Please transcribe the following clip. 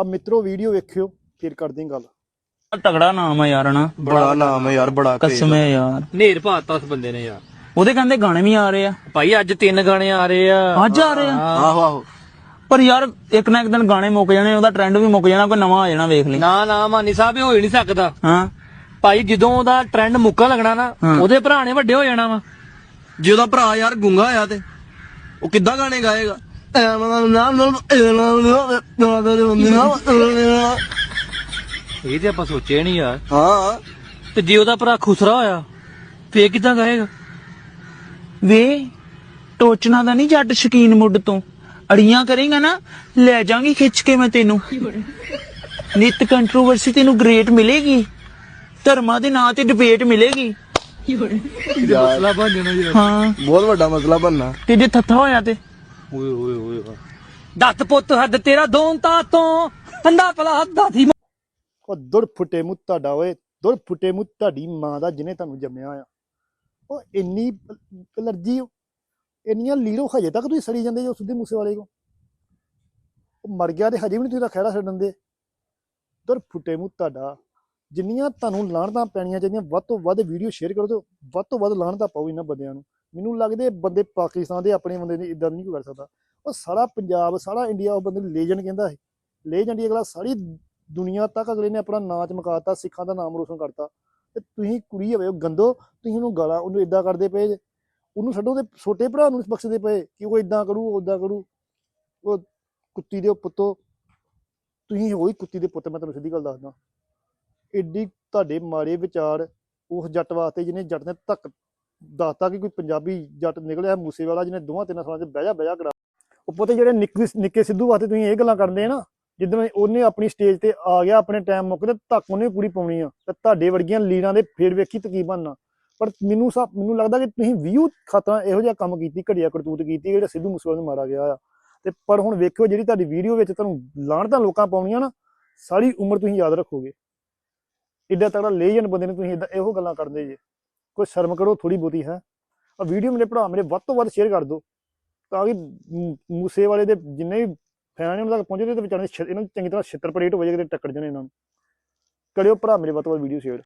ਆ ਮਿੱਤਰੋ ਵੀਡੀਓ ਵੇਖਿਓ ਫਿਰ ਕਰਦੇ ਹਾਂ ਗੱਲ। ਤਗੜਾ ਨਾਮ ਆ ਯਾਰ ਨਾ ਬੜਾ ਨਾਮ ਹੈ ਯਾਰ ਬੜਾ ਕਸਮ ਹੈ ਯਾਰ। ਨੇਰ ਪਾਤਾ ਉਸ ਬੰਦੇ ਨੇ ਯਾਰ। ਉਹਦੇ ਕਹਿੰਦੇ ਗਾਣੇ ਵੀ ਆ ਰਹੇ ਆ। ਭਾਈ ਅੱਜ ਤਿੰਨ ਗਾਣੇ ਆ ਰਹੇ ਆ। ਅੱਜ ਆ ਰਹੇ ਆ? ਆਹੋ ਆਹੋ। ਪਰ ਯਾਰ ਇੱਕ ਨਾ ਇੱਕ ਦਿਨ ਗਾਣੇ ਮੁੱਕ ਜਾਣੇ ਉਹਦਾ ਟ੍ਰੈਂਡ ਵੀ ਮੁੱਕ ਜਾਣਾ ਕੋਈ ਨਵਾਂ ਆ ਜਾਣਾ ਵੇਖ ਲਈ। ਨਾ ਨਾ ਮਾਨੀ ਸਾਹਿਬ ਇਹ ਹੋ ਹੀ ਨਹੀਂ ਸਕਦਾ। ਹਾਂ। ਭਾਈ ਜਦੋਂ ਉਹਦਾ ਟ੍ਰੈਂਡ ਮੁੱਕਣ ਲੱਗਣਾ ਨਾ ਉਹਦੇ ਭਰਾ ਨੇ ਵੱਡੇ ਹੋ ਜਾਣਾ ਵਾ। ਜੇ ਉਹਦਾ ਭਰਾ ਯਾਰ ਗੁੰਗਾ ਹੋਇਆ ਤੇ ਉਹ ਕਿੱਦਾਂ ਗਾਣੇ ਗਾਏਗਾ? ਇਹ ਤੇ ਆਪਾਂ ਸੋਚਿਆ ਨਹੀਂ ਯਾਰ। ਹਾਂ। ਤੇ ਜੇ ਉਹਦਾ ਭਰਾ ਖੁਸਰਾ ਹੋਇਆ ਫੇਰ ਕਿਦਾਂ ਗਾਏਗਾ ਵੇ ਟੋਚਣਾ ਦਾ ਨਹੀਂ ਜੱਟ ਸ਼ਕੀਨ ਮੁੱਢ ਤੋਂ। ਅੜੀਆਂ ਕਰੇਗਾ ਨਾ ਲੈ ਜਾਾਂਗੀ ਖਿੱਚ ਕੇ ਮੈਂ ਤੈਨੂੰ। ਨਿਤ ਕੰਟਰੋਵਰਸੀ ਤੈਨੂੰ ਗ੍ਰੇਟ ਮਿਲੇਗੀ। ਧਰਮਾਂ ਦੇ ਨਾਂ ਤੇ ਡਿਬੇਟ ਮਿਲੇਗੀ। ਮਸਲਾ ਬਣ ਜਾਣਾ ਯਾਰ। ਹਾਂ। ਬਹੁਤ ਵੱਡਾ ਮਸਲਾ ਬਣਨਾ। ਤੇ ਜੇ ਥੱਥਾ ਹੋਇਆ ਤੇ? ਓਏ ਓਏ ਓਏ। ਦੱਤ ਪੁੱਤ ਹੱਦ ਤੇਰਾ ਦੋਨਤਾ ਤੋਂ ਹੰਦਾ ਭਲਾ ਹੱਦਾ ਸੀ ਉਹ ਦੁਰ ਫੁੱਟੇ ਮੂੰਹ ਤੁਹਾਡਾ ਓਏ ਦੁਰ ਫੁੱਟੇ ਮੂੰਹ ਤੁਹਾਡੀ ਮਾਂ ਦਾ ਜਿਹਨੇ ਤੁਹਾਨੂੰ ਜੰਮਿਆ ਆ। ਉਹ ਇੰਨੀ ਅਲਰਜੀ ਇੰਨੀਆਂ ਲੀਰੋ ਹਜੇ ਤੱਕ ਤੁਸੀਂ ਸੜੀ ਜਾਂਦੇ ਜੋ ਸਿੱਧੇ ਮੂਸੇ ਵਾਲੇ ਕੋ। ਉਹ ਮਰ ਗਿਆ ਤੇ ਹਜੇ ਵੀ ਨਹੀਂ ਤੁਸੀਂ ਦਾ ਖਹਿੜਾ ਛੱਡਣ ਦੇ ਦੁਰ ਫੁੱਟੇ ਮੂੰਹ ਤੁਹਾਡਾ। ਜਿੰਨੀਆਂ ਤੁਹਾਨੂੰ ਲਾਹਣਤਾਂ ਪੈਣੀਆਂ ਚਾਹੀਦੀਆਂ ਵੱਧ ਤੋਂ ਵੱਧ ਵੀਡੀਓ ਸ਼ੇਅਰ ਕਰੋ ਤੇ ਵੱਧ ਤੋਂ ਵੱਧ ਲਾਹਣਤਾਂ ਪਾਓ ਇਹਨਾਂ ਬੰਦਿਆਂ ਨੂੰ। ਮੈਨੂੰ ਲੱਗਦੇ ਬੰਦੇ ਪਾਕਿਸਤਾਨ ਦੇ ਆਪਣੇ ਬੰਦੇ ਨੇ ਇਦਾਂ ਨਹੀਂ ਕੋਈ ਕਰ ਸਕਦਾ। ਉਹ ਸਾਰਾ ਪੰਜਾਬ, ਸਾਰਾ ਇੰਡੀਆ ਉਹ ਬੰਦੇ ਨੂੰ ਲੇਜੈਂਡ ਕਹਿੰਦਾ ਹੈ ਲੇਜੈਂਡ ਹੀ ਅਗਲਾ ਸਾਰੀ ਦੁਨੀਆ ਤੱਕ ਅਗਲੇ ਨੇ ਆਪਣਾ ਨਾਂ ਚਮਕਾਤਾ, ਸਿੱਖਾਂ ਦਾ ਨਾਮ ਰੋਸ਼ਨ ਕਰਤਾ। ਤੇ ਤੁਸੀਂ ਕੁੜੀ ਹੋਵੇ ਗੰਦੋ, ਤੁਸੀਂ ਉਹਨੂੰ ਗਾਲਾਂ, ਉਹਨੂੰ ਇਦਾਂ ਕਰਦੇ ਪਏ ਉਹਨੂੰ ਛੱਡੋ ਤੇ ਛੋਟੇ ਭਰਾ ਨੂੰ ਬਖਸ਼ਦੇ ਪਏ ਕਿ ਉਹ ਇਦਾਂ ਕਰੂ, ਉਹ ਉਦਾਂ ਕਰੂ। ਉਹ ਕੁੱਤੀ ਦੇ ਪੁੱਤੋ, ਤੁਸੀਂ ਹੋਈ ਕੁੱਤੀ ਦੇ ਪੁੱਤ, ਮੈਂ ਤੁਹਾਨੂੰ ਸਿੱਧੀ ਗੱਲ ਦੱਸਦਾ। ਐਡੀ ਤੁਹਾਡੇ ਮਾੜੇ ਵਿਚਾਰ, ਉਸ ਜੱਟ ਵਾਸਤੇ ਜਿਹਨੇ ਜੱਟ ਨੇ ਧੱਕ ਦੱਸਤਾ ਕਿ ਕੋਈ ਪੰਜਾਬੀ ਜੱਟ ਨਿਕਲਿਆ ਮੂਸੇ ਵਾਲਾ ਜਿਹਨੇ ਦੋਵਾਂ ਤਿੰਨਾਂ ਸਾਲਾਂ 'ਚ ਬਹਿਜਾ ਬਹਿਜਾ ਕਰਾ। ਉਹ ਪੁੱਤ ਜਿਹੜੇ ਨਿੱਕੇ ਸਿੱਧੂ ਵਾਸਤੇ ਤੁਸੀਂ ਇਹ ਗੱਲਾਂ ਕਰਦੇ ਆ ਨਾ ਜਿੱਦਣ ਉਹਨੇ ਆਪਣੀ ਸਟੇਜ ਤੇ ਆ ਗਿਆ, ਆਪਣੇ ਟਾਈਮ ਮੁੱਕਦੇ ਧੱਕ ਉਹਨੇ ਪੂਰੀ ਪਾਉਣੀ ਆ। ਤੇ ਤੁਹਾਡੇ ਵਰਗੀਆਂ ਲੀਡਰਾਂ ਦੇ ਫੇਰ ਵੇਖੀ ਤਕੀ ਬਣਨਾ ਪਰ ਮੈਨੂੰ ਸਾ, ਮੈਨੂੰ ਲੱਗਦਾ ਕਿ ਤੁਸੀਂ ਵੀਊ ਖਾਤਰਾ ਇਹੋ ਜਿਹਾ ਕੰਮ ਕੀਤੀ, ਘੜੀਆ ਕਰਤੂਤ ਕੀਤੀ, ਜਿਹੜਾ ਸਿੱਧੂ ਮੂਸੇਵਾਲੇ ਨੂੰ ਮਾਰਿਆ ਗਿਆ ਆ। ਤੇ ਪਰ ਹੁਣ ਵੇਖਿਓ ਜਿਹੜੀ ਤੁਹਾਡੀ ਵੀਡੀਓ ਵਿੱਚ ਤੁਹਾਨੂੰ ਲਾਹਣਤਾਂ ਲੋਕਾਂ ਪਾਉਣੀਆਂ ਨਾ, ਸਾਰੀ ਉਮਰ ਤੁਸੀਂ ਯਾਦ ਰੱਖੋਗੇ। ਇੱਡਾ ਤਗੜਾ ਲੇਜੈਂਡ ਬੰਦੇ ਨੂੰ ਤੁਸੀਂ ਏਦਾਂ ਇਹੋ ਗੱਲਾਂ ਕਰਦੇ ਜੇ। ਕੋਈ ਸ਼ਰਮ ਕਰੋ ਥੋੜੀ ਬਹੁਤੀ ਹੈ। ਆ ਵੀਡੀਓ ਮੇਰੇ ਭਰਾ ਮੇਰੇ ਵੱਧ ਤੋਂ ਵੱਧ ਸ਼ੇਅਰ ਕਰ ਦਿਓ। ਤਾਂ ਕਿ ਮੂ- ਮੂਸੇ ਵਾਲੇ ਦੇ ਜਿੰਨੇ ਵੀ ਫੈਨ ਨੇ ਉਹਨਾਂ ਤੱਕ ਪਹੁੰਚੇ ਤੇ ਵਿਚਾਰੇ ਛਿ- ਇਹਨਾਂ ਨੂੰ ਚੰਗੀ ਤਰ੍ਹਾਂ ਛਿੱਤਰ ਪਰੇਟ ਹੋ ਜਾਏ ਕਿਤੇ ਟੱਕਰ ਜਾਣੇ ਇਹਨਾਂ ਨੂੰ। ਕਰਿਓ ਭਰਾ ਮੇਰੇ ਵੱਧ ਤੋਂ ਵੱਧ ਵੀਡੀਓ ਸ਼ੇਅਰ